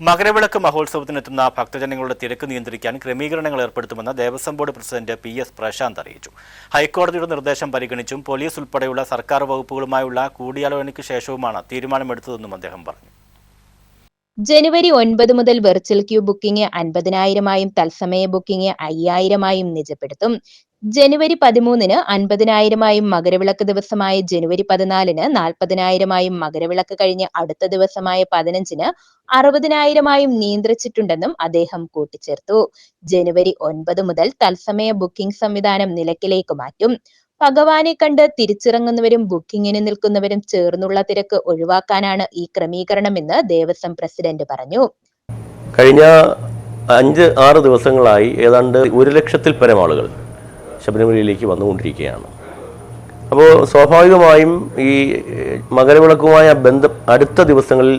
മകരവിളക്ക് മഹോത്സവത്തിനെത്തുന്ന ഭക്തജനങ്ങളുടെ തിരക്ക് നിയന്ത്രിക്കാൻ ക്രമീകരണങ്ങൾ ഏർപ്പെടുത്തുമെന്ന് Devaswom board president P S Prasanth അറിയിച്ചു. ഹൈക്കോടതിയുടെ നിർദ്ദേശം പരിഗണിച്ചും പോലീസ് ഉൾപ്പെടെയുള്ള സർക്കാർ വകുപ്പുകളുമായുള്ള കൂടിയാലോചനയ്ക്ക് ശേഷവുമാണ് തീരുമാനമെടുത്തതെന്നും അദ്ദേഹം പറഞ്ഞു. ജനുവരി ഒൻപത് മുതൽ വെർച്വൽ ക്യൂ ബുക്കിംഗ് അൻപതിനായിരമായും തത്സമയ ബുക്കിംഗ് അയ്യായിരമായും നിജപ്പെടുത്തും. ജനുവരി പതിമൂന്നിന് അൻപതിനായിരമായും മകരവിളക്ക് ദിവസമായ ജനുവരി പതിനാലിന് നാൽപ്പതിനായിരമായും മകരവിളക്ക് കഴിഞ്ഞ് അടുത്ത ദിവസമായ പതിനഞ്ചിന് അറുപതിനായിരമായും നിയന്ത്രിച്ചിട്ടുണ്ടെന്നും അദ്ദേഹം കൂട്ടിച്ചേർത്തു. ജനുവരി ഒൻപത് മുതൽ തത്സമയ ബുക്കിംഗ് സംവിധാനം നിലക്കിലേക്ക് മാറ്റും. ഭഗവാനെ കണ്ട് തിരിച്ചിറങ്ങുന്നവരും ബുക്കിങ്ങിന് നിൽക്കുന്നവരും ചേർന്നുള്ള തിരക്ക് ഒഴിവാക്കാനാണ് ഈ ക്രമീകരണമെന്ന് ദേവസ്വം പ്രസിഡന്റ് പറഞ്ഞു. കഴിഞ്ഞ അഞ്ച് ആറ് ദിവസങ്ങളായി ഏതാണ്ട് ഒരു ലക്ഷത്തിൽ പരം ആളുകൾ ശബരിമലയിലേക്ക് വന്നുകൊണ്ടിരിക്കുകയാണ്. അപ്പോൾ സ്വാഭാവികമായും ഈ മകരവിളക്കുമായ ബന്ധം അടുത്ത ദിവസങ്ങളിൽ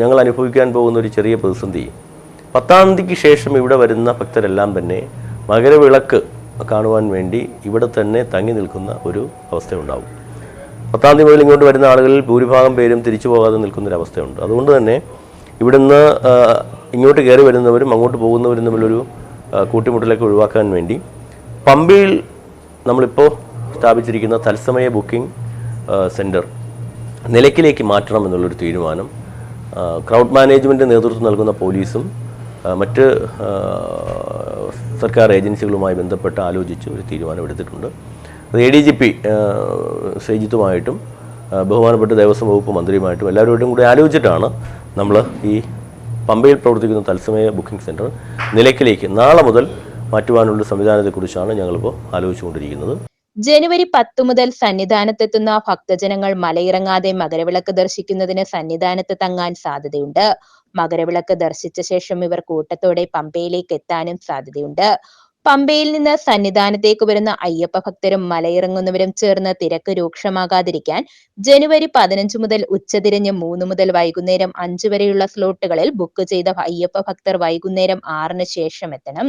ഞങ്ങൾ അനുഭവിക്കാൻ പോകുന്ന ഒരു ചെറിയ പ്രതിസന്ധി. പത്താം തീയതിക്ക് ശേഷം ഇവിടെ വരുന്ന ഭക്തരെല്ലാം തന്നെ മകരവിളക്ക് കാണുവാൻ വേണ്ടി ഇവിടെ തന്നെ തങ്ങി നിൽക്കുന്ന ഒരു അവസ്ഥയുണ്ടാവും പത്താം തീയതി മുതൽ ഇങ്ങോട്ട് വരുന്ന ആളുകളിൽ ഭൂരിഭാഗം പേരും തിരിച്ചു പോകാതെ നിൽക്കുന്നൊരവസ്ഥയുണ്ട്. അതുകൊണ്ട് തന്നെ ഇവിടുന്ന് ഇങ്ങോട്ട് കയറി വരുന്നവരും അങ്ങോട്ട് പോകുന്നവരും തമ്മിലൊരു കൂട്ടിമുട്ടലൊക്കെ ഒഴിവാക്കാൻ വേണ്ടി പമ്പയിൽ നമ്മളിപ്പോൾ സ്ഥാപിച്ചിരിക്കുന്ന തത്സമയ ബുക്കിംഗ് സെന്റർ നിലയ്ക്കിലേക്ക് മാറ്റണം എന്നുള്ളൊരു തീരുമാനം. ക്രൗഡ് മാനേജ്മെന്റ് നേതൃത്വം നൽകുന്ന പോലീസും മറ്റ് സർക്കാർ ഏജൻസികളുമായി ബന്ധപ്പെട്ട് ആലോചിച്ച് ഒരു തീരുമാനമെടുത്തിട്ടുണ്ട് അത് എ ഡി ജി പി ശ്രീജിത്തുമായിട്ടും ബഹുമാനപ്പെട്ട ദേവസ്വം വകുപ്പ് മന്ത്രിയുമായിട്ടും എല്ലാവരുമായിട്ടും കൂടി ആലോചിച്ചിട്ടാണ് നമ്മൾ ഈ പമ്പയിൽ പ്രവർത്തിക്കുന്ന തത്സമയ ബുക്കിംഗ് സെന്റർ നിലയ്ക്കിലേക്ക് നാളെ മുതൽ മാറ്റുവാനുള്ള സംവിധാനത്തെക്കുറിച്ചാണ് ഞങ്ങളിപ്പോൾ ആലോചിച്ചുകൊണ്ടിരിക്കുന്നത്. ജനുവരി പത്ത് മുതൽ സന്നിധാനത്തെത്തുന്ന ഭക്തജനങ്ങൾ മലയിറങ്ങാതെ മകരവിളക്ക് ദർശിക്കുന്നതിന് സന്നിധാനത്ത് തങ്ങാൻ സാധ്യതയുണ്ട്. മകരവിളക്ക് ദർശിച്ച ശേഷം ഇവർ കൂട്ടത്തോടെ പമ്പയിലേക്ക് എത്താനും സാധ്യതയുണ്ട്. പമ്പയിൽ നിന്ന് സന്നിധാനത്തേക്ക് വരുന്ന അയ്യപ്പ ഭക്തരും മലയിറങ്ങുന്നവരും ചേർന്ന് തിരക്ക് രൂക്ഷമാകാതിരിക്കാൻ ജനുവരി പതിനഞ്ച് മുതൽ ഉച്ചതിരിഞ്ഞ് മൂന്ന് മുതൽ വൈകുന്നേരം അഞ്ചു വരെയുള്ള സ്ലോട്ടുകളിൽ ബുക്ക് ചെയ്ത അയ്യപ്പ ഭക്തർ വൈകുന്നേരം ആറിന് ശേഷം എത്തണം.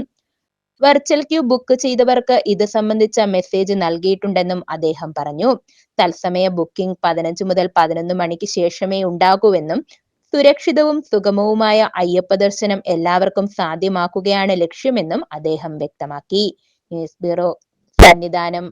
വെർച്വൽ ക്യൂ ബുക്ക് ചെയ്തവർക്ക് ഇത് സംബന്ധിച്ച മെസ്സേജ് നൽകിയിട്ടുണ്ടെന്നും അദ്ദേഹം പറഞ്ഞു. തത്സമയ ബുക്കിംഗ് പതിനഞ്ച് മുതൽ പതിനൊന്ന് മണിക്ക് ശേഷമേ ഉണ്ടാകൂവെന്നും സുരക്ഷിതവും സുഗമവുമായ അയ്യപ്പ ദർശനം എല്ലാവർക്കും സാധ്യമാക്കുകയാണ് ലക്ഷ്യമെന്നും അദ്ദേഹം വ്യക്തമാക്കി. News bureau. സന്നിധാനം.